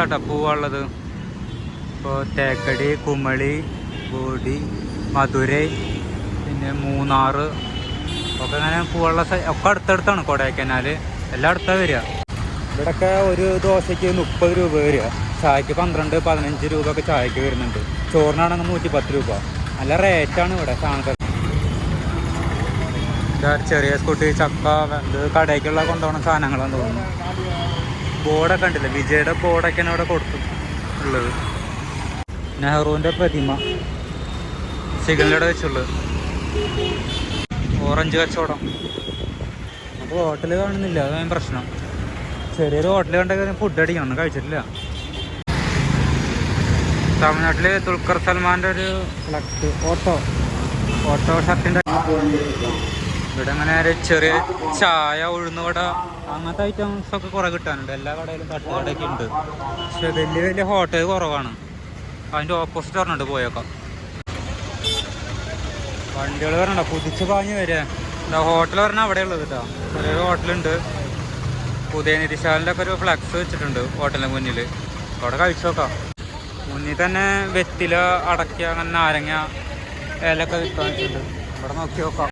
കേട്ടോ പൂവുള്ളത്. ഇപ്പോൾ തേക്കടി കുമളി ബോഡി മധുരൈ പിന്നെ മൂന്നാറ്. ഒക്കെ അങ്ങനെ പൂവുള്ള ഒക്കെ അടുത്തടുത്താണ് കൊടൈക്കനാൽ എല്ലാം അടുത്താണ് വരിക. ഇവിടെയൊക്കെ ഒരു ദോശയ്ക്ക് മുപ്പത് രൂപ വരിക. ചായക്ക് പന്ത്രണ്ട് പതിനഞ്ച് രൂപ ഒക്കെ ചായക്ക് വരുന്നുണ്ട്. ചോറിനാണെങ്കിൽ നൂറ്റി പത്ത് രൂപ. നല്ല റേറ്റാണ് ഇവിടെ സാധനത്തിൽ ഇതാ ചെറിയ സ്കൂട്ടി ചക്ക ഇത് കടയ്ക്കുള്ള കൊണ്ടുപോകുന്ന സാധനങ്ങളാണെന്ന് തോന്നുന്നു. ബോർഡൊക്കെ ഉണ്ടല്ലോ വിജയുടെ ബോർഡൊക്കെയാണ് അവിടെ കൊടുത്തു ഉള്ളത് നെഹ്റുവിന്റെ പ്രതിമ സിഗലിയുടെ വെച്ചുള്ളത്. ഓറഞ്ച് കച്ചവടം. അപ്പോൾ ഹോട്ടൽ കാണുന്നില്ല. അതാണ് പ്രശ്നം. ചെറിയൊരു ഹോട്ടൽ കണ്ടൊക്കെ ഫുഡ് അടിക്കണം. ഒന്നും കഴിച്ചിട്ടില്ല. തമിഴ്നാട്ടിൽ ദുൽഖർ സൽമാന്റെ ഒരു ഫ്ലക്സ് ഓട്ടോ. ഓട്ടോ ഷർട്ടിന്റെ ഇവിടെ അങ്ങനെ ചെറിയ ചായ ഉഴുന്നുവട അങ്ങനത്തെ ഐറ്റംസ് ഒക്കെ കുറേ കിട്ടാനുണ്ട്. എല്ലാ കടയിലും തട്ടുകടയൊക്കെ ഉണ്ട്. പക്ഷെ വലിയ വലിയ ഹോട്ടൽ കുറവാണ്. അതിന്റെ ഓപ്പോസിറ്റ് പറഞ്ഞിട്ട് പോയേക്കാം. വണ്ടികൾ വരണ്ട കുതിച്ച് പാഞ്ഞ് വരിക എന്താ ഹോട്ടൽ പറഞ്ഞാൽ അവിടെ ഉള്ളത് കേട്ടോ. ചെറിയൊരു ഹോട്ടലുണ്ട്. പുതിയ നിരിശാലിന്റെ ഒക്കെ ഒരു ഫ്ലക്സ് വെച്ചിട്ടുണ്ട് ഹോട്ടലിന്റെ മുന്നിൽ അവിടെ കഴിച്ചു നോക്കാം. മുന്നിൽ തന്നെ വെത്തില അടയ്ക്ക അങ്ങനെ നാരങ്ങ ഏലൊക്കെ വിൽക്കാൻ വെച്ചിട്ടുണ്ട് ഇവിടെ നോക്കി നോക്കാം.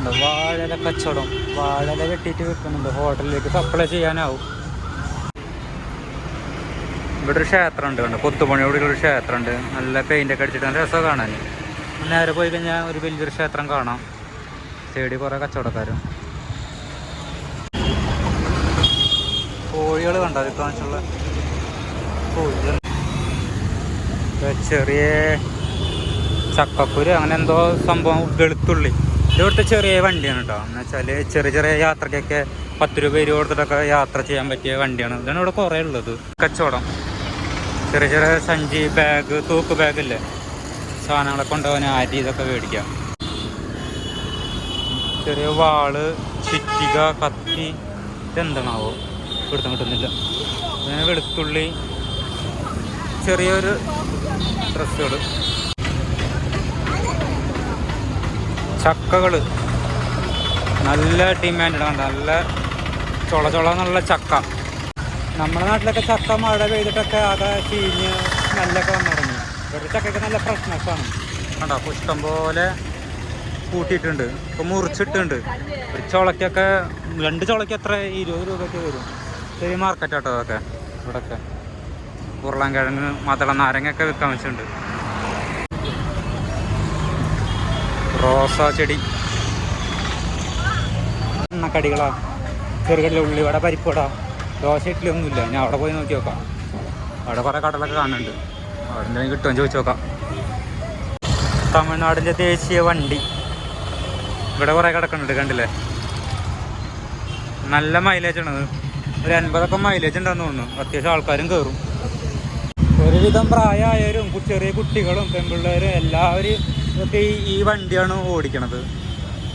ഉണ്ട് വാഴല കച്ചവടം വാഴല കെട്ടിയിട്ട് വിൽക്കുന്നുണ്ട് ഹോട്ടലിലേക്ക് സപ്ലൈ ചെയ്യാനാവും. ഇവിടെ ഒരു ക്ഷേത്രം ഉണ്ട് കണ്ടോ? ഇവിടെ ഒരു ക്ഷേത്രം ഉണ്ട് നല്ല പെയിന്റ് ഒക്കെ അടിച്ചിട്ട് നല്ല രസം കാണാൻ. നേരെ പോയി കഴിഞ്ഞാൽ ഒരു വലിയൊരു ക്ഷേത്രം കാണാം. സൈഡിൽ കുറേ കച്ചവടക്കാരും. കോഴികൾ കണ്ടോ? അത് കാണിച്ചുള്ള കോഴികൾ ചെറിയ ചക്കക്കുരു അങ്ങനെ എന്തോ സംഭവം വെളുത്തുള്ളി. ഇവിടുത്തെ ചെറിയ വണ്ടിയാണ് കേട്ടോ എന്ന് വെച്ചാൽ ചെറിയ ചെറിയ യാത്രക്കൊക്കെ പത്ത് രൂപ ഇരുപത് കൊടുത്തിട്ടൊക്കെ യാത്ര ചെയ്യാൻ പറ്റിയ വണ്ടിയാണ്. ഇതാണ് ഇവിടെ കുറേ ഉള്ളത്. കച്ചവടം. ചെറിയ ചെറിയ സഞ്ചി ബാഗ് തൂക്ക് ബാഗില്ലേ സാധനങ്ങളൊക്കെ കൊണ്ടുപോകാൻ അരി ഇതൊക്കെ മേടിക്കാം. ചെറിയ വാൾ ചിറ്റിക കത്തി ഇതെന്താണാവോ? ഇവിടുത്തെ കിട്ടുന്നില്ല. പിന്നെ വെളുത്തുള്ളി ചെറിയൊരു ഡ്രസ്സുകൾ ചക്കകൾ നല്ല ഡിമാൻഡ് കണ്ട? നല്ല ചുള ചുള എന്നുള്ള ചക്ക. നമ്മുടെ നാട്ടിലൊക്കെ ചക്ക മഴ പെയ്തിട്ടൊക്കെ ആകെ ചീഞ്ഞ് സ്മെല്ലൊക്കെ വന്നു ഇവിടെ ചക്കയ്ക്ക് നല്ല ഫ്രഷ്നെസ്സാണ് കണ്ടോ? ഇഷ്ടം പോലെ കൂട്ടിയിട്ടുണ്ട്. ഇപ്പം മുറിച്ചിട്ടുണ്ട്. ഒരു ചുളയ്ക്കൊക്കെ രണ്ട് ചുളയ്ക്ക് എത്ര? ഇരുപത് രൂപയ്ക്ക് വരും. ചെറിയ മാർക്കറ്റ് കേട്ടോ അതൊക്കെ. ഇവിടെയൊക്കെ ഉരുളൻകിഴങ്ങ് മതള നാരങ്ങയൊക്കെ വിൽക്കാൻ വെച്ചിട്ടുണ്ട്. റോസ ചെടി. എണ്ണക്കടികളാ. ചെറുകടില ഉള്ളിവട പരിപ്പുവട. ദോശ ഇഡ്ഡലി ഒന്നുമില്ല. ഞാൻ അവിടെ പോയി നോക്കി നോക്കാം. അവിടെ കുറേ കടലൊക്കെ കാണുന്നുണ്ട്. അവിടെ എന്തെങ്കിലും കിട്ടുമെന്ന് ചോദിച്ചു നോക്കാം. തമിഴ്നാടിന്റെ ദേശീയ വണ്ടി. ഇവിടെ കുറേ കിടക്കുന്നുണ്ട് കണ്ടില്ലേ? നല്ല മൈലേജ് ആണ് ഒരു അൻപതൊക്കെ മൈലേജ് ഉണ്ടെന്ന് തോന്നുന്നു. അത്യാവശ്യം ആൾക്കാരും കയറും ഒരുവിധം പ്രായമായവരും ചെറിയ കുട്ടികളും പെൺപിള്ളേരും എല്ലാവരും ഒക്കെ ഈ- വണ്ടിയാണ് ഓടിക്കണത്.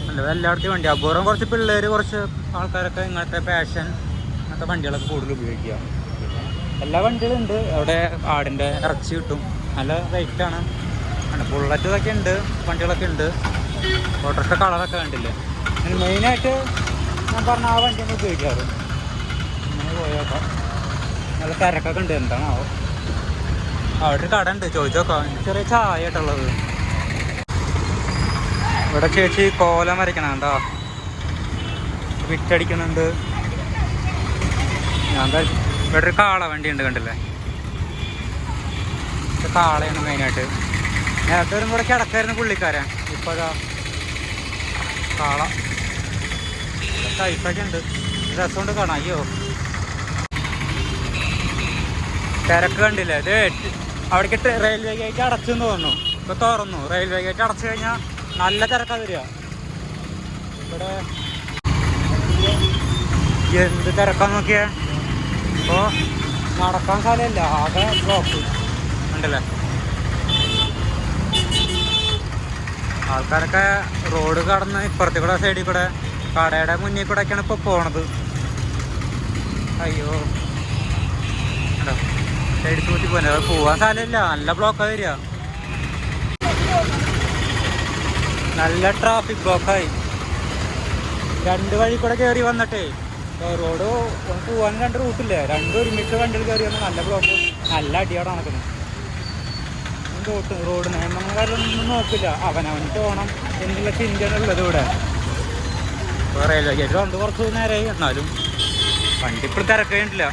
അല്ല എല്ലായിടത്തും വണ്ടി. അപൂർവം കുറച്ച് പിള്ളേർ കുറച്ച് ആൾക്കാരൊക്കെ ഇങ്ങനത്തെ പാഷൻ അങ്ങനത്തെ വണ്ടികളൊക്കെ കൂടുതൽ ഉപയോഗിക്കുക. എല്ലാ വണ്ടികളും ഉണ്ട്. അവിടെ ആടിന്റെ ഇറച്ചി കിട്ടും. നല്ല റേറ്റാണ് ബുള്ളറ്റ് ഇതൊക്കെ ഉണ്ട്. വണ്ടികളൊക്കെ ഉണ്ട്. ഓട്ടോറിക്ഷ കളറൊക്കെ കണ്ടില്ലേ? മെയിനായിട്ട് ഞാൻ പറഞ്ഞ ആ വണ്ടിയാണ് ഉപയോഗിക്കാറ്. അങ്ങനെ പോയേക്കാം നല്ല തിരക്കൊക്കെ ഉണ്ട്. എന്താണാവോ? അവിടെ ഒരു കട ഉണ്ട്. ചോദിച്ചോക്കാം ചെറിയ ചായ ആയിട്ടുള്ളത്. ഇവിടെ ചേച്ചി കോലം വരയ്ക്കണം കേട്ടോ വിറ്റടിക്കണുണ്ട് ഞാൻ ഇവിടെ ഒരു കാള വണ്ടി ഉണ്ട് കണ്ടില്ലേ കാളയാണ് മെയിനായിട്ട് നേരത്തെ ഒരു കൂടെ കിടക്കായിരുന്നു പുള്ളിക്കാരൻ. ഇപ്പൊ അതാ കാള. സൈസൊക്കെ ഉണ്ട്. രസമുണ്ട് കാണാം അയ്യോ. തിരക്ക് കണ്ടില്ലേ? ഇത് അവിടേക്ക് റെയിൽവേ ഗേറ്റ് അടച്ചെന്ന് തോന്നുന്നു. ഇപ്പൊ തുറന്നു. റെയിൽവേ ഗേറ്റ് അടച്ചു കഴിഞ്ഞാൽ നല്ല തിരക്കാ വരിക. ഇവിടെ എന്ത് തിരക്കാൻ നോക്കിയേ? നടക്കാൻ സ്ഥലമില്ല ആകെ ബ്ലോക്ക് ഉണ്ടല്ലേ? ആൾക്കാരൊക്കെ റോഡ് കടന്ന് ഇപ്പുറത്തെ കൂടെ സൈഡിൽ കൂടെ കടയുടെ മുന്നിൽ കൂടെ ഒക്കെയാണ് ഇപ്പൊ പോണത്. അയ്യോ. സൈഡിൽ കൂട്ടി പോലെ പോവാൻ സ്ഥലമില്ല. നല്ല ബ്ലോക്കാ വരിക. നല്ല ട്രാഫിക് ബ്ലോക്കായി രണ്ട് വഴി കൂടെ കയറി വന്നിട്ടേ. റോഡ് പോകാൻ രണ്ട് റൂട്ടില്ലേ രണ്ടും ഒരുമിച്ച് വണ്ടിയിൽ കയറി വന്നാൽ നല്ല ബ്ലോക്ക് നല്ല അടിയോടെ നടക്കുന്നത് റോഡ് റോഡ് നിയമങ്ങളൊന്നും നോക്കില്ല. അവനവനിട്ട് പോകണം എന്നുള്ള ചിന്തയാണ് ഉള്ളത് ഇവിടെ. റെയിൽവേ ഗേറ്റ് കുറച്ച് നേരമായി എന്നാലും വണ്ടി ഇപ്പോൾ തിരക്കേണ്ടില്ല.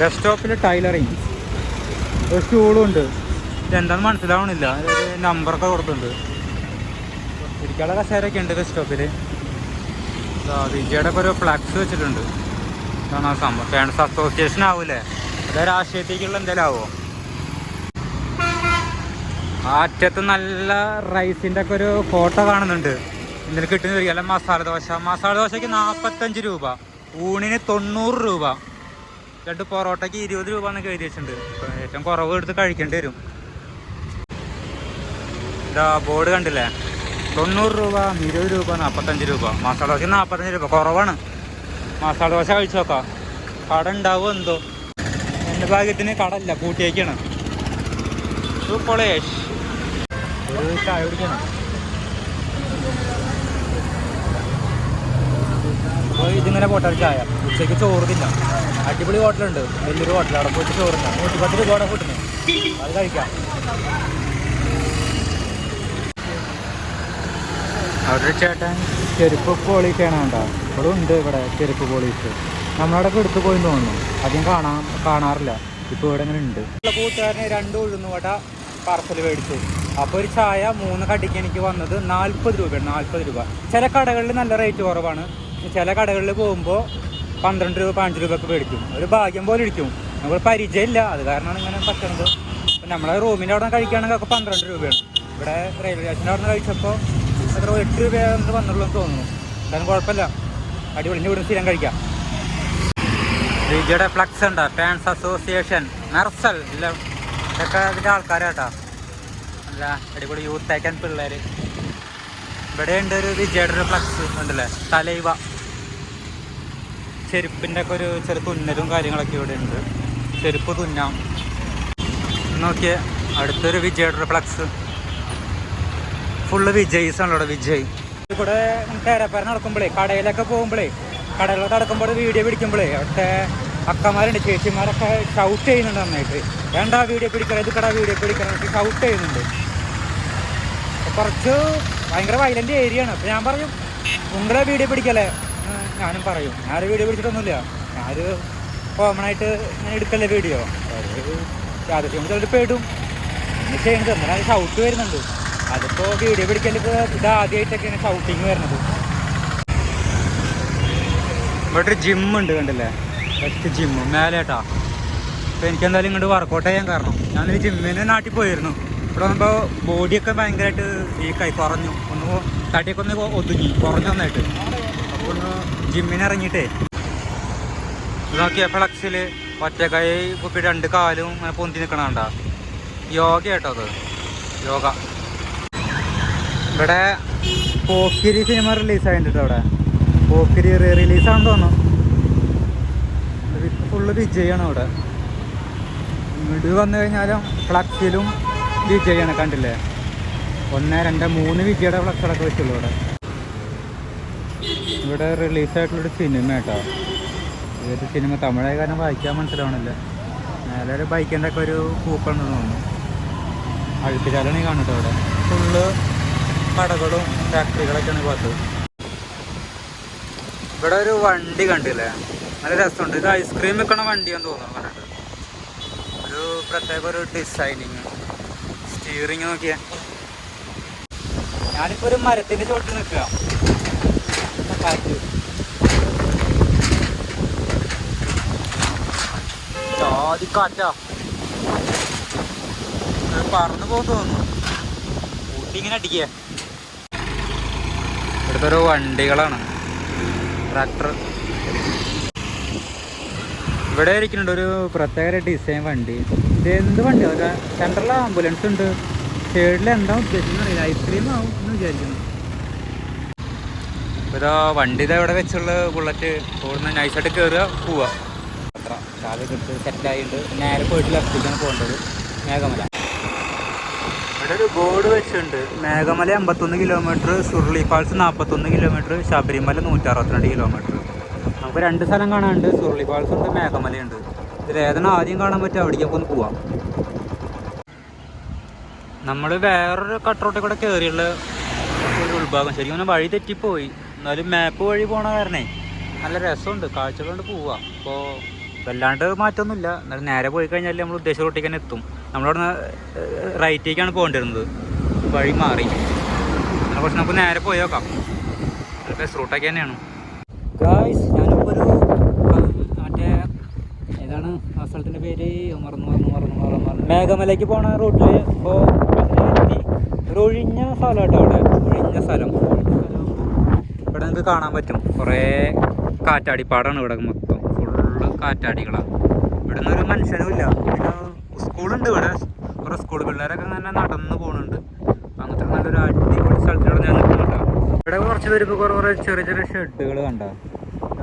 ബസ് സ്റ്റോപ്പിൽ ടൈലറിങ്. ഒരു സ്റ്റൂളും ഉണ്ട്. ഇതെന്താണെന്ന് മനസ്സിലാവണില്ല. നമ്പറൊക്കെ കൊടുത്തിട്ടുണ്ട്. ഇരിക്കാനുള്ള കസേരയൊക്കെ ഉണ്ട് സ്റ്റോപ്പിൽ വിജയുടെ ഒരു ഫ്ലക്സ് വെച്ചിട്ടുണ്ട്. ഫാൻസ് അസോസിയേഷൻ ആവൂലേ? അതായത് രാഷ്ട്രീയത്തേക്കുള്ള എന്തെങ്കിലും ആവോ? ആ അറ്റത്ത് നല്ല റൈസിന്റെ ഒക്കെ ഒരു ഫോട്ടോ കാണുന്നുണ്ട്. ഇതിൽ കിട്ടുന്ന അല്ല മസാല ദോശ. മസാല ദോശയ്ക്ക് നാൽപ്പത്തഞ്ച് രൂപ. ഊണിന് തൊണ്ണൂറ് രൂപ. രണ്ട് പൊറോട്ടയ്ക്ക് ഇരുപത് രൂപ എന്നൊക്കെ എഴുതി വെച്ചിട്ടുണ്ട്. ഏറ്റവും കുറവ് എടുത്ത് കഴിക്കേണ്ടി വരും. ഇതാ ബോർഡ് കണ്ടില്ലേ? തൊണ്ണൂറ് രൂപ ഇരുപത് രൂപ നാൽപ്പത്തഞ്ച് രൂപ. മസാല ദോശ നാൽപ്പത്തഞ്ച് രൂപ. കുറവാണ്. മസാല ദോശ കഴിച്ചു നോക്കാം. കട ഉണ്ടാവും എന്തോ? എന്റെ ഭാഗ്യത്തിന് കടല്ല പൂട്ടിയേക്കാണ്. സൂപ്പളേഷ് ചായ ഇതിങ്ങനെ പോട്ടെ ചായ. ഉച്ചയ്ക്ക് ചോറ് അടിപൊളി ഹോട്ടലുണ്ട്. വലിയൊരു ഹോട്ടൽ. അവിടെ പോയിട്ട് ചോറ് തിന്നാം. നൂറ്റിപ്പത്ത് രൂപ കൂട്ടുന്നു അത് കഴിക്കാം. അവിടെ ചേട്ടൻ ചെരുപ്പ് പോളീസാണ് കണ്ടോ? ഇവിടെ ഉണ്ട് ഇവിടെ ചെരുപ്പ് പോളീസ് നമ്മളവിടെ എടുത്ത് പോയി തോന്നുന്നു. അധികം കാണാൻ കാണാറില്ല. ഇപ്പോൾ ഇവിടെ ഇങ്ങനെ ഉണ്ട്. കൂട്ടുകാരന് രണ്ട് ഉഴുന്നുവട പാർസൽ മേടിച്ചു. അപ്പോൾ ഒരു ചായ മൂന്ന് കടിക്ക് എനിക്ക് വന്നത് നാൽപ്പത് രൂപയാണ് നാൽപ്പത് രൂപ. ചില കടകളിൽ നല്ല റേറ്റ് കുറവാണ്. ചില കടകളിൽ പോകുമ്പോൾ പന്ത്രണ്ട് രൂപ പതിനഞ്ച് രൂപ ഒക്കെ മേടിക്കും. ഒരു ഭാഗ്യം പോലെ ഇരിക്കും. നമ്മൾ പരിചയമില്ല. അത് കാരണമാണ് ഇങ്ങനെ ഇപ്പം നമ്മളെ റൂമിന്റെ അവിടെ കഴിക്കുകയാണെങ്കിൽ ഒക്കെ പന്ത്രണ്ട് രൂപയാണ്. ഇവിടെ റെയിൽവേ സ്റ്റേഷന്റെ അവിടെ നിന്ന് കഴിച്ചപ്പോൾ എത്ര എട്ട് രൂപയാണ് വന്നുള്ളൂ എന്ന് തോന്നുന്നു. എന്തായാലും കുഴപ്പമില്ല. അടിപൊളി. ഇവിടെ സ്ഥിരം കഴിക്കാം. വിജയുടെ ഫ്ലക്സ് ഉണ്ട് ഫാൻസ് അസോസിയേഷൻ നർസൽ. ഇല്ല ഇതൊക്കെ അതിന്റെ ആൾക്കാരാട്ടാ. അല്ല അടിപൊളി യൂത്ത് ആക്കാൻ പിള്ളേർ ഇവിടെ ഉണ്ട് ഒരു വിജയുടെ ഒരു ഫ്ലക്സ് ഉണ്ടല്ലേ? തലൈവ. ചെരുപ്പിന്റെ ഒക്കെ ഒരു ചെറു തുന്നലും കാര്യങ്ങളൊക്കെ ഇവിടെ ഉണ്ട്. ചെരുപ്പ് തുന്നാം. നോക്കിയേ അടുത്തൊരു വിജയുടെ ഫ്ലക്സ് ഫുള്ള് വിജയ്സ് ആണല്ലോ വിജയ്. ഇവിടെ തേരപ്പേര നടക്കുമ്പോഴേ കടയിലൊക്കെ പോകുമ്പോഴേ കടയിലൊക്കെ നടക്കുമ്പോൾ വീഡിയോ പിടിക്കുമ്പോഴേ അവിടുത്തെ അക്കമാരുണ്ട് ചേച്ചിമാരൊക്കെ ഷൗട്ട് ചെയ്യുന്നുണ്ട് നന്നായിട്ട്. വേണ്ട വീഡിയോ പിടിക്കണം ഇത് കടാ വീഡിയോ പിടിക്കണം ഷൗട്ട് ചെയ്യുന്നുണ്ട്. കുറച്ച് ഭയങ്കര വയലന്റ് ഏരിയ ആണ്. അപ്പൊ ഞാൻ പറയും നിങ്ങളെ വീഡിയോ പിടിക്കല്ലേ? ഞാനും പറയും ഞാനൊരു വീഡിയോ പിടിച്ചിട്ടൊന്നുമില്ല. ഞാനൊരു കോമൺ ആയിട്ട് ഇങ്ങനെ എടുക്കല്ലേ വീഡിയോ യാദൃശ്യം ചിലർ പേടും. ഇങ്ങനെ ചെയ്യുന്നത് എന്തിനാണ് ഷൗട്ട് വരുന്നുണ്ട്. അതിപ്പോ വീഡിയോ പിടിക്കേണ്ടത് ഇത് ആദ്യമായിട്ടൊക്കെയാണ് ഷൗട്ടിങ് വരുന്നത്. ഇവിടെ ഒരു ജിം ഉണ്ട് കണ്ടില്ലേ? ബെസ്റ്റ് ജിമ്മ് മേലേട്ടാ. അപ്പോൾ എനിക്കെന്തായാലും ഇങ്ങോട്ട് വർക്കൗട്ട് ചെയ്യാൻ കാരണം. ഞാൻ ഈ ജിമ്മിന് നാട്ടിൽ പോയിരുന്നു. ഇവിടെ വന്നപ്പോൾ ബോഡിയൊക്കെ ഭയങ്കരമായിട്ട് വീക്കായി കുറഞ്ഞു. ഒന്ന് തട്ടിയൊക്കെ ഒന്ന് ഒതുങ്ങി. കുറഞ്ഞു നന്നായിട്ട്. അപ്പോൾ ഒന്ന് ജിമ്മിന് ഇറങ്ങിയിട്ടേ. നോക്കിയ ഫ്ലക്സിൽ കൈ കുപ്പി രണ്ട് കാലും അങ്ങനെ പൊന്തി നിൽക്കണ കണ്ട. യോഗ കേട്ടോ അത്. യോഗ. ഇവിടെ പോക്കിരി സിനിമ റിലീസ് ആയിട്ടുണ്ട് അവിടെ. പോക്കിരി റീ റിലീസാണെന്ന് തോന്നുന്നു. ഫുള്ള് വിജയാണ് അവിടെ. ഇങ്ങോട്ട് വന്നു കഴിഞ്ഞാലും ഫ്ലക്സിലും വിജയാണ് കണ്ടില്ലേ? ഒന്ന് രണ്ട് മൂന്ന് വിജയുടെ ഫ്ലക്സുകളൊക്കെ വെച്ചുള്ളൂ ഇവിടെ. ഇവിടെ റിലീസായിട്ടുള്ളൊരു സിനിമ കേട്ടോ ഏത് സിനിമ തമിഴായ കാരണം വായിക്കാൻ മനസ്സിലാവണില്ല. നേരെ ഒരു ബൈക്കിന്റെ ഒക്കെ ഒരു കൂപ്പുണ്ടെന്ന് തോന്നുന്നു. അഴുക്കുചാലാണ് കാണട്ടോ അവിടെ. ഫുള്ള് കടകളും ഫാക്ടറികളൊക്കെയാണ് ഭാഗത്ത് ഇവിടെ ഒരു വണ്ടി കണ്ടില്ലേ? നല്ല രസമുണ്ട്. ഇത് ഐസ്ക്രീം വെക്കണ വണ്ടിയാന്ന് തോന്നുന്നു കണ്ടിട്ട് ഒരു പ്രത്യേക ഒരു ഡിസൈനിങ് സ്റ്റിയറിങ് നോക്കിയാ. ഞാനിപ്പോ ഒരു മരത്തിന്റെ ചോട്ടിൽ നിൽക്കുക കാറ്റ്. പറന്നു പോകുന്നു തോന്നുന്നു. ഊട്ടി ഇങ്ങനെ ഇവിടുത്തെ ഒരു വണ്ടികളാണ്. ട്രാക്ടർ ഇവിടെ ഇരിക്കുന്നുണ്ട് ഒരു പ്രത്യേക ഡിസൈൻ വണ്ടി. ഇത് എന്ത് വണ്ടി? സെൻട്രൽ ആംബുലൻസ് ഉണ്ട്. സൈഡിൽ എന്താ ഉദ്ദേശിക്കുന്നത് അറിയില്ല. ഐസ്ക്രീം ആവും എന്ന് വിചാരിക്കുന്നു. ഇപ്പോൾ വണ്ടി ഇതാ ഇവിടെ വെച്ചുള്ള ബുള്ളറ്റ് ഓടുന്ന നൈസായിട്ട് കയറുക പോവുക. അത്ര. ചാവി കിട്ട് സെറ്റായിട്ട് നേരെ പോയിട്ട് ലെഫ്റ്റിലേക്കാണ് പോകേണ്ടത്. മേഘമല. ഇവിടെ ഒരു ബോർഡ് വെച്ചിട്ടുണ്ട്. മേഘമല എൺപത്തൊന്ന് കിലോമീറ്റർ സുർളി ഫാൾസ് നാൽപ്പത്തൊന്ന് കിലോമീറ്റർ ശബരിമല നൂറ്റി അറുപത്തിരണ്ട് കിലോമീറ്റർ. നമുക്ക് രണ്ട് സ്ഥലം കാണാനുണ്ട്. സുർളി ഫാൾസ് ഉണ്ട് മേഘമലയുണ്ട്. ഏതാണ് ആദ്യം കാണാൻ പറ്റുക? അവിടേക്കൊക്കെ ഒന്ന് പോവാം. നമ്മൾ വേറൊരു കട്ടറോട്ടിൽ കൂടെ കയറിയുള്ള ഒരു ഉൾഭാഗം. ശരിക്കും വഴി തെറ്റിപ്പോയി. എന്നാലും മാപ്പ് വഴി പോണ കാരണേ നല്ല രസമുണ്ട്. കാഴ്ചകളുണ്ട് പോവാം. അപ്പോൾ വല്ലാണ്ട് മാറ്റമൊന്നുമില്ല എന്നാലും നേരെ പോയി കഴിഞ്ഞാൽ നമ്മൾ ഉദ്ദേശ റോട്ടിൽ തന്നെ എത്തും. നമ്മളവിടെ നിന്ന് റൈറ്റേക്കാണ് പോകേണ്ടിരുന്നത് വഴി മാറി. അങ്ങനെ കുറച്ച് നമുക്ക് നേരെ പോയി നോക്കാം. ബസ് റൂട്ടൊക്കെ തന്നെയാണ്. ഗായ്സ് ഞാനിപ്പോൾ ഒരു മറ്റേ ഏതാണ് ആ സ്ഥലത്തിന്റെ പേര്? മറന്നു മറന്നു മറന്നു മറന്നു മറന്നു മേഘമലയ്ക്ക് പോണ റൂട്ടിൽ ഇപ്പോൾ ഒരു ഒഴിഞ്ഞ സ്ഥലം കേട്ടോ അവിടെ. ഒഴിഞ്ഞ സ്ഥലം. ഇവിടെ നിങ്ങൾക്ക് കാണാൻ പറ്റും. കുറേ കാറ്റാടിപ്പാടാണ് ഇവിടെ മൊത്തം. ഫുള്ള് കാറ്റാടികളാണ് ഇവിടെ നിന്നൊരു മനുഷ്യനും ഇല്ല. സ്കൂളുണ്ട് ഇവിടെ. കുറേ സ്കൂൾ പിള്ളേരൊക്കെ തന്നെ നടന്ന് പോകുന്നുണ്ട് അങ്ങനത്തെ നല്ലൊരു അടിപൊളി സ്ഥലത്തിലൂടെ ഞാൻ നിൽക്കുന്നുണ്ട് ഇവിടെ കുറച്ച് വരുമ്പോൾ കുറേ കുറേ ചെറിയ ചെറിയ ഷെഡുകൾ കണ്ട?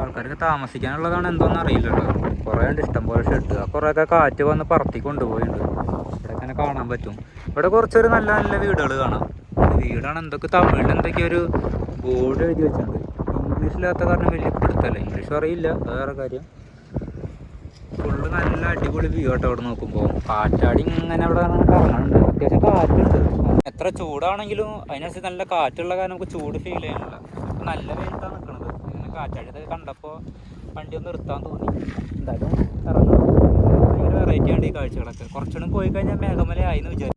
ആൾക്കാർക്ക് താമസിക്കാനുള്ളതാണ് എന്തോന്ന് അറിയില്ല കേട്ടോ. കുറേ ഉണ്ട് ഇഷ്ടംപോലെ ഷെഡ്. ആ കുറേയൊക്കെ കാറ്റ് വന്ന് പറത്തി കൊണ്ടുപോയിട്ടുണ്ട്. ഇവിടെ തന്നെ കാണാൻ പറ്റും. ഇവിടെ കുറച്ചൊരു നല്ല നല്ല വീടുകൾ കാണാം. വീടാണ് എന്തൊക്കെ തമിഴിൽ എന്തൊക്കെയോ ഒരു ബോർഡ് എഴുതി വെച്ചിട്ടുണ്ട്. ഇംഗ്ലീഷിലാത്ത കാരണം വലിയ പിടുത്തല്ല ഇംഗ്ലീഷ് അറിയില്ല. വേറെ കാര്യം. ഫുള്ള് നല്ല അടിപൊളി വ്യൂ ആട്ടോ അവിടെ നോക്കുമ്പോൾ കാറ്റാടി ഇങ്ങനെ അവിടെ കറങ്ങുന്നുണ്ട് അത്യാവശ്യം കാറ്റുണ്ട്. എത്ര ചൂടാണെങ്കിലും അതിനനുസരിച്ച് നല്ല കാറ്റുള്ള കാരണം നമുക്ക് ചൂട് ഫീൽ ഇപ്പൊ നല്ല വെയിലാണ് നിൽക്കുന്നത് ഇങ്ങനെ കാറ്റാടി കണ്ടപ്പോൾ വണ്ടി ഒന്ന് നിർത്താൻ തോന്നി. എന്തായാലും ഇറങ്ങണം. ഭയങ്കര വെറൈറ്റി ആണ് ഈ കാഴ്ചകളൊക്കെ. കുറച്ചുകൂടി പോയി കഴിഞ്ഞാൽ മേഘമല ആയിന്ന് വിചാരിച്ചു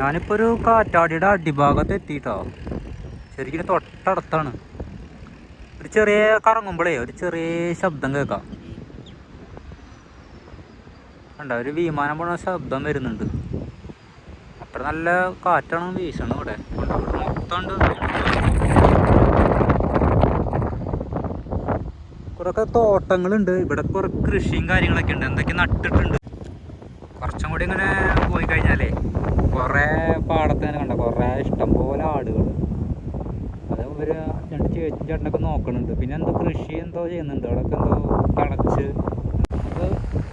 ഞാനിപ്പോൾ ഒരു കാറ്റാടിയുടെ അടിഭാഗത്ത് എത്തിയിട്ടോ ശരിക്കും തൊട്ടടുത്താണ്. ഒരു ചെറിയ കറങ്ങുമ്പോഴേ ഒരു ചെറിയ ശബ്ദം കേൾക്കാം. കണ്ട ഒരു വിമാനം പോണ ശബ്ദം വരുന്നുണ്ട്. അത്ര നല്ല കാറ്റാണ് വീശണം ഇവിടെ. മൊത്തം ഉണ്ട്. തോട്ടങ്ങളുണ്ട്. ഇവിടെ കുറെ കൃഷിയും കാര്യങ്ങളൊക്കെ ഉണ്ട്. എന്തൊക്കെ നട്ടിട്ടുണ്ട്. കുറച്ചും കൂടി ഇങ്ങനെ പോയി കഴിഞ്ഞാലേ കുറേ പാടത്തേനെ കണ്ട? കുറേ ഇഷ്ടംപോലെ ആടുകൾ അത് ഇവർ ചേച്ചി ചേട്ടനൊക്കെ നോക്കണുണ്ട്. പിന്നെ എന്തോ കൃഷി എന്തോ ചെയ്യുന്നുണ്ട്. അവിടെയൊക്കെ എന്തോ കിളച്ച്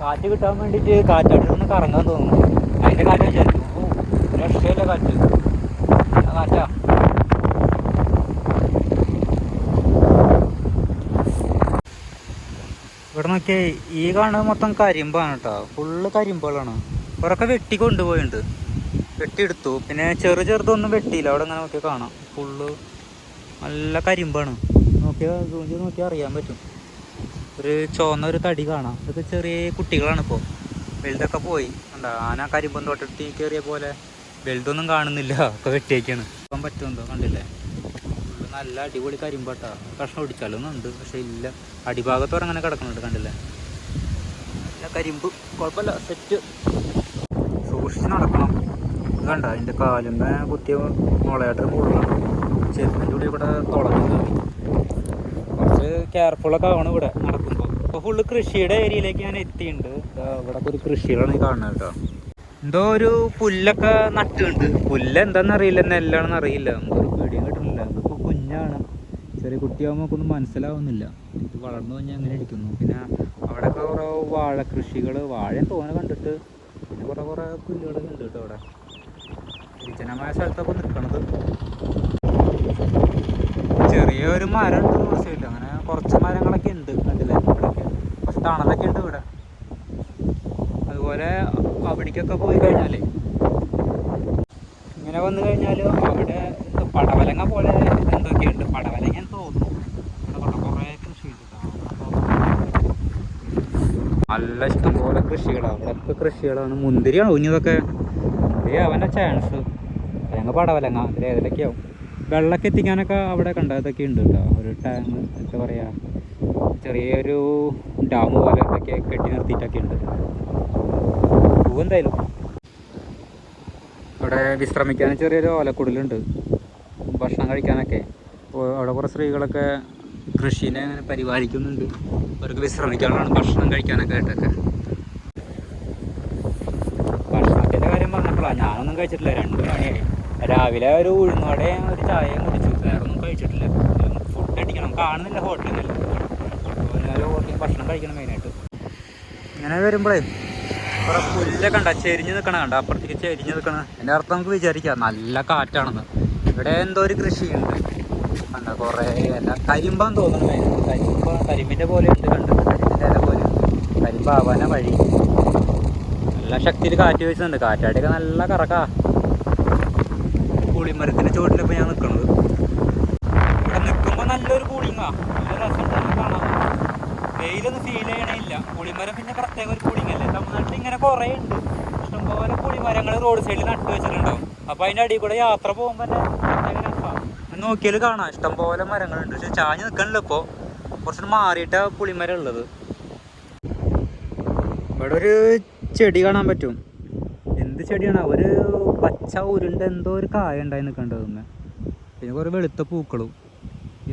കാറ്റ് കിട്ടാൻ വേണ്ടിയിട്ട് കാറ്റാട്ടിലൊന്ന് കറങ്ങാൻ തോന്നുന്നു. അതിന്റെ കാറ്റ് വിചാരിക്കും രക്ഷയില്ല കാറ്റ്. കാറ്റാ. ഇവിടെ നോക്കിയേ ഈ കാണുന്നത് മൊത്തം കരിമ്പാണ് കേട്ടോ ഫുള്ള് കരിമ്പുകളാണ്. കുറൊക്കെ വെട്ടി കൊണ്ടുപോയിട്ടുണ്ട് വെട്ടിയെടുത്തു. പിന്നെ ചെറു ചെറുതൊന്നും വെട്ടിയില്ല. അവിടെ അങ്ങനെ നോക്കിയാൽ കാണാം. ഫുള്ള് നല്ല കരിമ്പാണ്. നോക്കിയാൽ നോക്കിയാൽ അറിയാൻ പറ്റും. ഒരു ചുവന്ന ഒരു തടി കാണാം. ഇതൊക്കെ ചെറിയ കുട്ടികളാണ് ഇപ്പോൾ വലുതൊക്കെ പോയി. കണ്ടോ? ആന കരിമ്പം തൊട്ടടുത്ത് കയറിയ പോലെ വലുതൊന്നും കാണുന്നില്ല. ഒക്കെ വെട്ടിയേക്കാണ്. ഇപ്പം പറ്റുമെന്തോ കണ്ടില്ലേ? നല്ല അടിപൊളി കരിമ്പാട്ടാ. കഷ്ണം ഒടിച്ചാലൊന്നുണ്ട് പക്ഷെ ഇല്ല. അടിഭാഗത്തോടെ അങ്ങനെ കിടക്കുന്നുണ്ട്. കണ്ടില്ലേ? നല്ല കരിമ്പ്. കുഴപ്പമില്ല. സെറ്റ്. സൂക്ഷിച്ച് നടക്കണം. കണ്ട? അതിന്റെ കാലുമ്മേ കുത്തിയ മുളയായിട്ട് മുകളിലാണ് ചെരുപ്പിന്റെ കൂടി ഇവിടെ തുളഞ്ഞു കുറച്ച് കെയർഫുള്ളൊക്കെ ആവണം ഇവിടെ. ഇപ്പോൾ ഫുള്ള് കൃഷിയുടെ ഏരിയയിലേക്ക് ഞാൻ എത്തിയിട്ടുണ്ട്. ഇവിടെ ഒരു കൃഷികളാണ് കാണുന്നത് കേട്ടോ. എന്തോ ഒരു പുല്ലൊക്കെ നട്ടുണ്ട്. പുല്ല് എന്താണെന്ന് അറിയില്ല നെല്ലാണെന്ന് അറിയില്ല. നമുക്കൊരു പേടിയും കിട്ടുന്നില്ല. ഇതിപ്പോൾ കുഞ്ഞാണ്. ചെറിയ കുട്ടിയാകുമ്പോൾ ഒന്നും മനസ്സിലാവുന്നില്ല. ഇത് വളർന്നു കഴിഞ്ഞാൽ അങ്ങനെ ഇരിക്കുന്നു. പിന്നെ അവിടെ കുറേ വാഴ കൃഷികൾ വാഴയും തോനെ കണ്ടിട്ട്. പിന്നെ കുറേ കുറേ പുല്ലുകളൊക്കെ ഉണ്ട് കേട്ടോ അവിടെ. വിജനമായ സ്ഥലത്തൊക്കെ നിൽക്കണത് ചെറിയൊരു മരം ഉണ്ട് അങ്ങനെ കുറച്ച് മരങ്ങളൊക്കെ ഉണ്ട് കുറച്ച് തണലൊക്കെ ഉണ്ട് ഇവിടെ. അതുപോലെ അവിടേക്കൊക്കെ പോയി കഴിഞ്ഞാലേ. ഇങ്ങനെ വന്നു കഴിഞ്ഞാൽ അവിടെ പടവലങ്ങ പോലെ എന്തൊക്കെയുണ്ട്? പടവലങ്ങ എന്ന് തോന്നുന്നു. ഇവിടെ കുറേ കൃഷിയുണ്ട്. നല്ല ഇഷ്ടംപോലെ കൃഷികളാണ്. അവിടെയൊക്കെ കൃഷികളാണ്. മുന്തിരിയാണ്. കുഞ്ഞതൊക്കെ മുന്തിരി അവന്റെ ചാൻസ് ഞങ്ങൾ പടവലങ്ങ അതിൽ ഏതിലൊക്കെയാവും വെള്ളമൊക്കെ എത്തിക്കാനൊക്കെ അവിടെ കണ്ടതൊക്കെ ഉണ്ട് കേട്ടോ. ഒരു ടാങ്ക് എന്താ പറയുക? ചെറിയൊരു ഡാം പോലെ ഒക്കെ കെട്ടി നിർത്തിയിട്ടൊക്കെ ഉണ്ട്. പോകും എന്തായാലും ഇവിടെ വിശ്രമിക്കാൻ ചെറിയൊരു ഓലക്കുടലുണ്ട്. ഭക്ഷണം കഴിക്കാനൊക്കെ. അവിടെ കുറേ സ്ത്രീകളൊക്കെ കൃഷിനെ അങ്ങനെ പരിപാലിക്കുന്നുണ്ട്. അവർക്ക് വിശ്രമിക്കാനുള്ളതാണ് ഭക്ഷണം കഴിക്കാനൊക്കെ ആയിട്ടൊക്കെ. ഭക്ഷണത്തിന്റെ കാര്യം പറഞ്ഞപ്പോഴാണ് ഞാനൊന്നും കഴിച്ചിട്ടില്ല. രണ്ട് മണിയായി. രാവിലെ ഒരു ഉഴുന്നോടെ ഒരു ചായയും കുടിച്ചു. വേറെ ഒന്നും കഴിച്ചിട്ടില്ല. ഫുഡ് അടിക്കണം. കാണുന്നില്ല ഹോട്ടലിൽ നിന്നല്ല. ഭക്ഷണം കഴിക്കണം മെയിനായിട്ട് ഇങ്ങനെ വരുമ്പോഴേ പുല്ലൊക്കെ കണ്ട? ചെരിഞ്ഞ് നിൽക്കണ കണ്ട? അപ്പുറത്തേക്ക് ചെരിഞ്ഞ് നിൽക്കണ എന്റെ അർത്ഥം നമുക്ക് വിചാരിക്കാം നല്ല കാറ്റാണെന്ന്. ഇവിടെ എന്തോ ഒരു കൃഷിയുണ്ട്. കണ്ട? കുറേ അല്ല കരിമ്പാന്ന് തോന്നുന്നു കരിമ്പ കരിമ്പിന്റെ പോലെ ഉണ്ട് കണ്ട്? കരിമ്പിന്റെ ഇല പോലെ. കരിമ്പാവാന വഴി. നല്ല ശക്തിയിൽ കാറ്റ് വീശുന്നുണ്ട്. കാറ്റാടിയൊക്കെ നല്ല കറക്കാ. പുളിമരത്തിന്റെ ചുവട്ടിലിപ്പോൾ ഞാൻ നിൽക്കുന്നത് ഇവിടെ നിൽക്കുമ്പോൾ നല്ലൊരു കൂളിങ്ങാ നല്ല രസമുണ്ട് കാണാൻ വെയിലൊന്നും ഫീൽ ചെയ്യണില്ല പുളിമരം പിന്നെ പ്രത്യേക ഒരു പുളിങ്ങല്ലേ? തമിഴ്നാട്ടിൽ ഇങ്ങനെ കുറേ ഉണ്ട് ഇഷ്ടംപോലെ പുളിമരങ്ങൾ റോഡ് സൈഡിൽ നട്ടു വെച്ചിട്ടുണ്ടാവും. അപ്പോൾ അതിന്റെ അടിയിൽ കൂടെ യാത്ര പോകുമ്പോൾ തന്നെ നോക്കിയാൽ കാണാം. ഇഷ്ടംപോലെ മരങ്ങളുണ്ട്. പക്ഷെ ചാഞ്ഞ് നിൽക്കണില്ല ഇപ്പോൾ കുറച്ച് മാറിയിട്ടാ പുളിമരം ഉള്ളത്. ഇവിടെ ഒരു ചെടി കാണാൻ പറ്റും. എന്ത് ചെടിയാണ്? ഒരു പച്ച ഉരുണ്ട എന്തോ ഒരു കായ ഉണ്ടായി നിൽക്കേണ്ടതെന്ന് പിന്നെ കുറേ വെളുത്ത പൂക്കളും.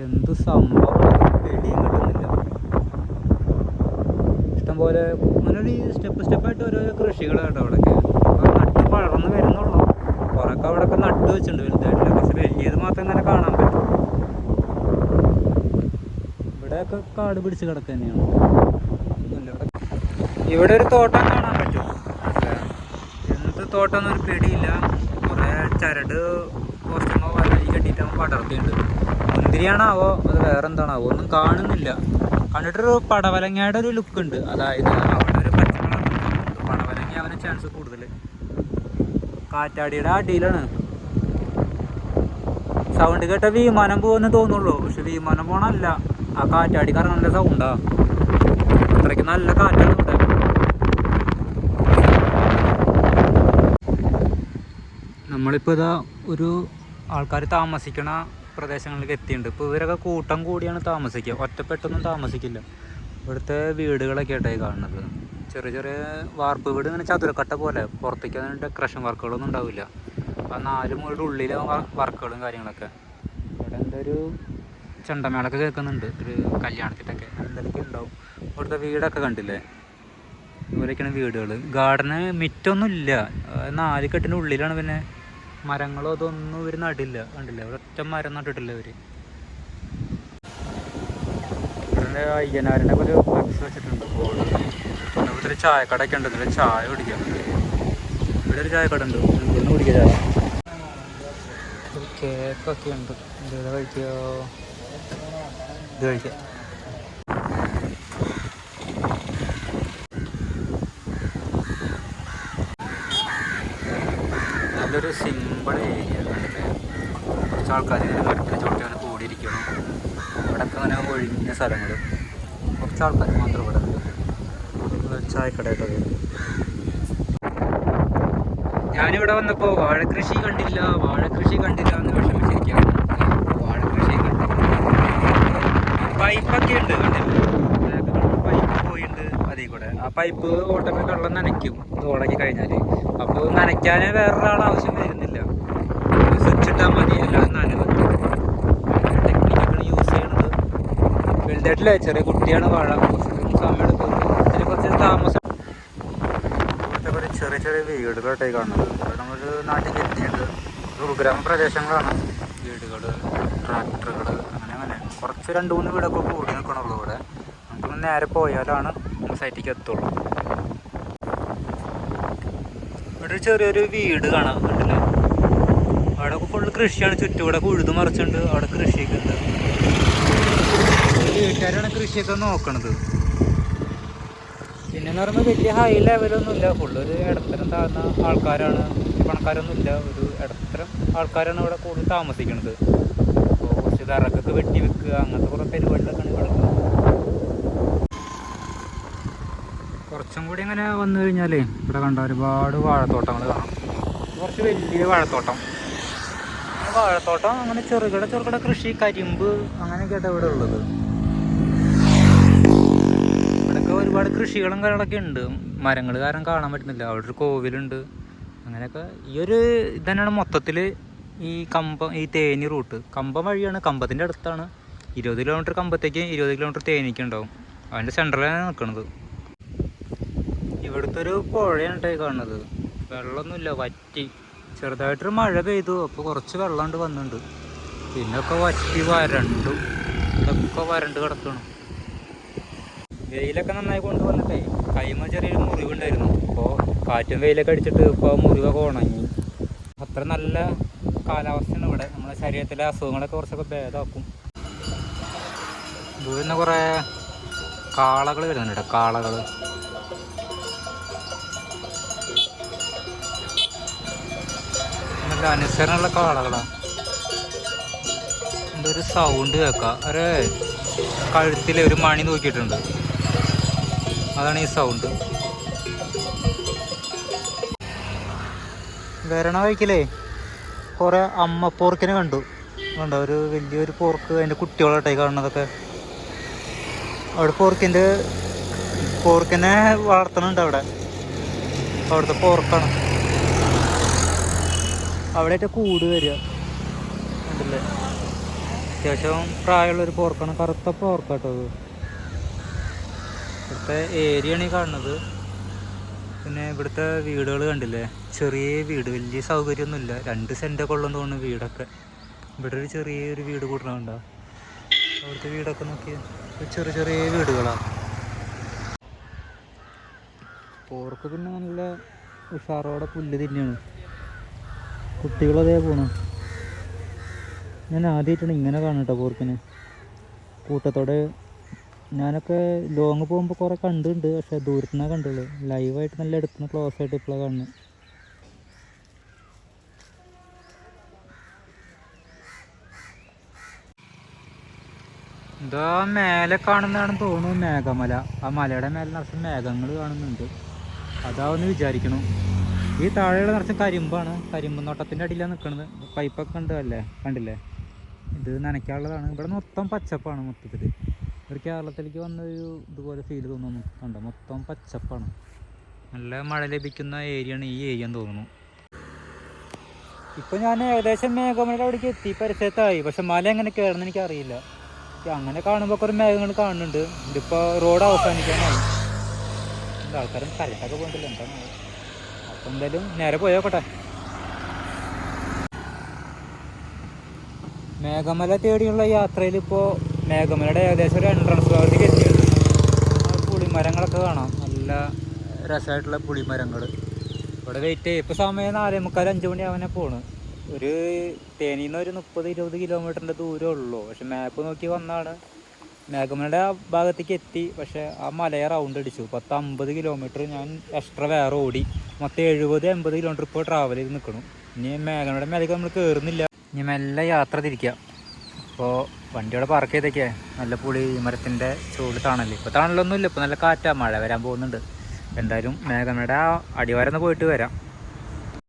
എന്ത് സംഭവം പിടിയും കിട്ടുന്നില്ല ഇഷ്ടംപോലെ അങ്ങനെ ഒരു സ്റ്റെപ്പ് സ്റ്റെപ്പായിട്ട് ഓരോരോ കൃഷികളാണ് കേട്ടോ അവിടെയൊക്കെ അപ്പോൾ നട്ട് വളർന്ന് വരുന്നുള്ളൂ. കുറേയൊക്കെ അവിടെയൊക്കെ നട്ട് വെച്ചിട്ടുണ്ട് വലുതായിട്ടില്ല. പക്ഷെ വലിയത് മാത്രം ഇങ്ങനെ കാണാൻ പറ്റും. ഇവിടെയൊക്കെ കാട് പിടിച്ച് കിടക്കുക തന്നെയാണ്. ഇവിടെ ഒരു തോട്ടം കാണാൻ പറ്റും. എന്ത് തോട്ടം ഒരു പേടിയില്ല. കുറേ ചരട് പോസ്റ്റമോ വലയിൽ കെട്ടിയിട്ട് പടർത്തിയുണ്ട് മുന്തിരിയാണാവോ? അത് വേറെ എന്താണാവോ ഒന്നും കാണുന്നില്ല. കണ്ടിട്ടൊരു പടവലങ്ങയുടെ ഒരു ലുക്ക് ഉണ്ട്. അതായത് അവിടെ ഒരു പച്ചക്കളർ പടവലങ്ങ അവന് ചാൻസ് കൂടുതൽ കാറ്റാടിയുടെ അടിയിലാണ്. സൗണ്ട് കേട്ട വിമാനം പോകുമെന്ന് തോന്നുള്ളൂ പക്ഷെ വിമാനം പോണല്ല ആ കാറ്റാടി കറങ്ങുന്ന സൗണ്ടാ അത്രയ്ക്ക് നല്ല കാറ്റാണ് ഇവിടെ. നമ്മളിപ്പോൾ ഇതാ ഒരു ആൾക്കാർ താമസിക്കണ പ്രദേശങ്ങളിലേക്ക് എത്തിയിട്ടുണ്ട്. ഇപ്പോൾ ഇവരൊക്കെ കൂട്ടം കൂടിയാണ് താമസിക്കുക. ഒറ്റപ്പെട്ടൊന്നും താമസിക്കില്ല. ഇവിടുത്തെ വീടുകളൊക്കെ ആയിട്ടായി കാണുന്നത്. ചെറിയ ചെറിയ വാർപ്പ് വീട് ഇങ്ങനെ ചതുരക്കട്ട പോലെ. പുറത്തേക്ക് ഡെക്കറേഷൻ വർക്കുകളൊന്നും ഉണ്ടാവില്ല. ആ നാല് മുകളുടെ ഉള്ളിലെ വർക്കുകളും കാര്യങ്ങളൊക്കെ. ഇവിടെ എന്താ ഒരു ചെണ്ടമേളൊക്കെ കേൾക്കുന്നുണ്ട്. ഒരു കല്യാണത്തിട്ടൊക്കെ എന്തൊക്കെ ഉണ്ടാവും. ഇവിടുത്തെ വീടൊക്കെ കണ്ടില്ലേ? ഇതുപോലെയൊക്കെയാണ് വീടുകൾ ഗാർഡന് മിറ്റൊന്നും ഇല്ല നാല് കെട്ടിന്റെ ഉള്ളിലാണ് പിന്നെ മരങ്ങളോ അതൊന്നും ഇവർ നടില്ല. കണ്ടില്ല? ഒരൊറ്റ മരം നട്ടിട്ടില്ല ഇവർ പോലെ ഒരു ഫ്ലക്സ് വെച്ചിട്ടുണ്ട്. ബോർഡ് ഇവിടെ ഒരു ചായക്കടയൊക്കെ ഉണ്ട്. ഇതിൽ ചായ കുടിക്കാം. ഇവിടെ ഒരു ചായക്കട ഉണ്ട്. ഇവിടുന്ന് കുടിക്കുക ചായ. കേക്കൊക്കെ ഉണ്ട്. ഇത് കഴിക്കോ ഇത് കഴിക്കാം. നല്ലൊരു സിമ്പിൾ ഏരിയ കുറച്ച് ആൾക്കാർ ഇങ്ങനെ മരത്തിന് ചോട്ടി അങ്ങനെ കൂടിയിരിക്കണം അവിടെ ഒക്കെ അങ്ങനെ ഒഴിഞ്ഞ സ്ഥലങ്ങൾ കുറച്ച് ആൾക്കാർ മാത്രം ഇവിടെ ചായക്കടയൊക്കെ ഞാനിവിടെ വന്നപ്പോൾ വാഴക്കൃഷി കണ്ടില്ല വാഴക്കൃഷി കണ്ടില്ല എന്ന് വിഷമിച്ചിരിക്കുകയാണ്. വാഴക്കൃഷി പൈപ്പൊക്കെ ഉണ്ട് പൈപ്പ് പോയിട്ടുണ്ട് അതേ കൂടെ. ആ പൈപ്പ് ഓട്ടമേ വെള്ളം നനയ്ക്കും ഇത് ഉണങ്ങി കഴിഞ്ഞാൽ അപ്പോൾ നനയ്ക്കാൻ വേറൊരാൾ വരുന്നില്ല. സ്വിച്ച് ഇട്ടാൽ മതി എല്ലാം നനവ് യൂസ് ചെയ്യണത്. വലുതായിട്ടില്ല? ചെറിയ കുട്ടിയാണ് വാഴ കുറച്ച് സമയം എടുക്കും ഇതിൽ കുറച്ച് താമസം. കുറേ ചെറിയ ചെറിയ വീടുകളായിട്ടായി കാണുന്നത്. നമ്മളൊരു നാട്ടിലേക്ക് എത്തിയിട്ട് ഉൾഗ്രാമ പ്രദേശങ്ങളാണ്. വീടുകൾ ട്രാക്ടറുകൾ അങ്ങനെ അങ്ങനെ. കുറച്ച് രണ്ട് മൂന്ന് വീടൊക്കെ കൂടി നിൽക്കണുള്ളൂ ഇവിടെ. നമുക്ക് നേരെ പോയാലാണ് സൈറ്റിലേക്ക് എത്തുള്ളൂ. ഇവിടെ ഒരു ചെറിയൊരു വീട് കാണാം കണ്ടില്ലേ അവിടെ ഫുള്ള് കൃഷിയാണ്. ചുറ്റും ഇവിടെ ഉഴുതു മറിച്ചുണ്ട് അവിടെ കൃഷിയൊക്കെ ഉണ്ട്. ഒരു വീട്ടുകാരാണ് കൃഷിയൊക്കെ നോക്കണത്. പിന്നെന്ന് പറയുമ്പോൾ വലിയ ഹൈ ലെവലൊന്നും ഇല്ല. ഒരു ഇടത്തരം താഴ്ന്ന ആൾക്കാരാണ്. പണക്കാരൊന്നും ഇല്ല. ഒരു ഇടത്തരം ആൾക്കാരാണ് ഇവിടെ കൂടുതൽ താമസിക്കുന്നത്. അപ്പോൾ കുറച്ച് വിറകൊക്കെ വെട്ടി വെക്കുക അങ്ങനത്തെ കുറേ പരിപാടികളൊക്കെയാണ് ഇവിടെ കുറച്ചും കൂടി ഇങ്ങനെ വന്നു കഴിഞ്ഞാലേ ഇവിടെ കണ്ട ഒരുപാട് വാഴത്തോട്ടങ്ങൾ കാണാം. കുറച്ച് വലിയ വാഴത്തോട്ടം. വാഴത്തോട്ടം അങ്ങനെ ചെറുകിട ചെറുകിട കൃഷി കരിമ്പ് അങ്ങനെയൊക്കെയായിട്ട് ഇവിടെ ഉള്ളത് ഇവിടെയൊക്കെ ഒരുപാട് കൃഷികളും കാര്യങ്ങളൊക്കെ ഉണ്ട്. മരങ്ങൾ കാരണം കാണാൻ പറ്റുന്നില്ല. അവിടെ ഒരു കോവിലുണ്ട്. അങ്ങനെയൊക്കെ ഈ ഒരു ഇത് തന്നെയാണ് മൊത്തത്തിൽ ഈ കമ്പം ഈ തേനി റൂട്ട്. കമ്പം വഴിയാണ്. കമ്പത്തിന്റെ അടുത്താണ്. ഇരുപത് കിലോമീറ്റർ കമ്പത്തേക്ക് ഇരുപത് കിലോമീറ്റർ തേനിക്ക് ഉണ്ടാവും. അതിന്റെ സെന്ററിലാണ് നിൽക്കുന്നത് ഇവിടുത്തെ ഒരു പുഴയാണ് കാണുന്നത്. വെള്ളമൊന്നുമില്ല. വറ്റി. ചെറുതായിട്ടൊരു മഴ പെയ്തു. അപ്പോൾ കുറച്ച് വെള്ളമുണ്ട് വന്നിട്ടുണ്ട്. പിന്നൊക്കെ വറ്റി വരണ്ടും. ഇതൊക്കെ വരണ്ട് കിടക്കണം. വെയിലൊക്കെ നന്നായി കൊണ്ടുവന്നിട്ടേ കൈമ ചെറിയൊരു മുറിവുണ്ടായിരുന്നു. അപ്പോൾ കാറ്റും വെയിലൊക്കെ അടിച്ചിട്ട് ഇപ്പോൾ മുറിവൊക്കെ ഉണങ്ങി. അത്ര നല്ല കാലാവസ്ഥയാണ് ഇവിടെ. നമ്മുടെ ശരീരത്തിലെ അസുഖങ്ങളൊക്കെ കുറച്ചൊക്കെ ഭേദമാക്കും. ദൂരുന്ന കുറേ കാളകൾ വരുന്നുണ്ട് കാളകൾ. നല്ല അനുസരണമുള്ള കാളകളാണ് എന്തൊരു സൗണ്ട് കേൾക്കാം. ഒരു കഴുത്തിൽ ഒരു മണി നോക്കിയിട്ടുണ്ട്. അതാണ് ഈ സൗണ്ട് വരണ വഴിക്കലേ കുറേ അമ്മ പോർക്കിനെ കണ്ടു. കണ്ടോ? ഒരു വലിയൊരു പോർക്ക് അതിന്റെ കുട്ടികളായിട്ടായി കാണുന്നതൊക്കെ. അവിടെ പോർക്കിന്റെ പോർക്കിനെ വളർത്തണുണ്ട് അവിടെ. അവിടുത്തെ പോർക്കാണ്. അവിടെ കൂട് വരിക. ഉണ്ടല്ലേ അത്യാവശ്യം പ്രായമുള്ളൊരു പോർക്കാണ്. കറുത്ത പോർക്കാട്ടോ അത്. ഇവിടുത്തെ ഏരിയയാണ് ഈ കാണുന്നത്. പിന്നെ ഇവിടുത്തെ വീടുകൾ കണ്ടില്ലേ? ചെറിയ വീട് വലിയ സൗകര്യമൊന്നുമില്ല. രണ്ട് സെന്റൊക്കെ ഉള്ളെന്ന് തോന്നുന്നു വീടൊക്കെ. ഇവിടെ ഒരു ചെറിയൊരു വീട് കൂട്ടണുണ്ടോ? അവിടുത്തെ വീടൊക്കെ നോക്കി ചെറിയ ചെറിയ വീടുകളാണ് പോർക്ക് പിന്നെ നല്ല ഉഷാറോടെ പുല്ല് തിന്നെയാണ് കുട്ടികളതേ പോണു. ഞാൻ ആദ്യമായിട്ടാണ് ഇങ്ങനെ കാണട്ടോ പോർക്കിനെ. കൂട്ടത്തോടെ ഞാനൊക്കെ ലോങ് പോകുമ്പോൾ കുറേ കണ്ടിട്ടുണ്ട്. പക്ഷെ ദൂരത്തു നിന്നാണ് കണ്ടുള്ളൂ ലൈവായിട്ട് നല്ല അടുത്തുനിന്ന് ക്ലോസ് ആയിട്ട് ഇപ്പോഴാണ് കാണുന്നത് ഇതാ മേലെ കാണുന്നതാണെന്ന് തോന്നുന്നു മേഘമല. ആ മലയുടെ മേലെ നിറച്ച് മേഘങ്ങൾ കാണുന്നുണ്ട്. അതാവെന്ന് വിചാരിക്കണം. ഈ താഴെയുള്ള നിറച്ച് കരിമ്പാണ്. കരിമ്പ് നോട്ടത്തിന്റെ അടിയിലാണ് നിൽക്കുന്നത് പൈപ്പൊക്കെ കണ്ടല്ലേ കണ്ടില്ലേ? ഇത് നനയ്ക്കാനുള്ളതാണ്. ഇവിടെ മൊത്തം പച്ചപ്പാണ് മൊത്തത്തിൽ ഒരു കേരളത്തിലേക്ക് വന്ന ഒരു ഇതുപോലെ ഫീൽ തോന്നുന്നു. കണ്ടോ? മൊത്തം പച്ചപ്പാണ്. നല്ല മഴ ലഭിക്കുന്ന ഏരിയയാണ് ഈ ഏരിയ തോന്നുന്നു. ഇപ്പൊ ഞാൻ ഏകദേശം മേഘമലയുടെ അവിടേക്ക് എത്തി. പരിസരത്തായി. പക്ഷെ മല എങ്ങനെ കയറുന്ന എനിക്കറിയില്ല. അങ്ങനെ കാണുമ്പോൾ കുറേ മേഘങ്ങൾ കാണുന്നുണ്ട്. ഇതിപ്പോ റോഡ് അവസാനിക്കാനായി ആൾക്കാരും കരട്ടൊക്കെ പോയിട്ടില്ല. എന്താണ് അപ്പൊ എന്തായാലും നേരെ പോയോക്കട്ടെ മേഘമല തേടിയുള്ള യാത്രയിൽ ഇപ്പോൾ മേഘമലയുടെ ഏകദേശം ഒരു എൻട്രൻസ് ഭാഗത്തേക്ക് എത്തിയിട്ടുണ്ട് പുളിമരങ്ങളൊക്കെ കാണാം. നല്ല രസമായിട്ടുള്ള പുളിമരങ്ങൾ ഇവിടെ വെയിറ്റ് ചെയ്യും. ഇപ്പോൾ സമയം നാലേ മുക്കാൽ അഞ്ച് മണി അവനെ പോണ്. ഒരു തേനീന്ന് ഒരു മുപ്പത് ഇരുപത് കിലോമീറ്ററിന്റെ ദൂരമേ ഉള്ളൂ. പക്ഷെ മാപ്പ് നോക്കി വന്നാണ്. മേഘമലയുടെ ആ ഭാഗത്തേക്ക് എത്തി. പക്ഷെ ആ മലയെ റൗണ്ട് അടിച്ചു. പത്ത് അമ്പത് കിലോമീറ്റർ ഞാൻ എക്സ്ട്രാ വേറെ ഓടി. മൊത്തം എഴുപത് എൺപത് കിലോമീറ്റർ ഇപ്പോൾ ട്രാവൽ ചെയ്ത് നിൽക്കണം ഇനി മേഘമലയുടെ മേലേക്ക് നമ്മൾ കയറുന്നില്ല ഇനി മെല്ലെ യാത്ര തിരിക്കാം. അപ്പോൾ വണ്ടിയോടെ പാർക്ക് ചെയ്തേക്കേ. നല്ല പുളി മരത്തിന്റെ ചൂട് തണൽ. ഇപ്പോൾ തണലൊന്നുമില്ല ഇപ്പോൾ നല്ല കാറ്റാണ് മഴ വരാൻ പോകുന്നുണ്ട്. എന്തായാലും മേഘമയുടെ ആ അടിവാരം പോയിട്ട് വരാം.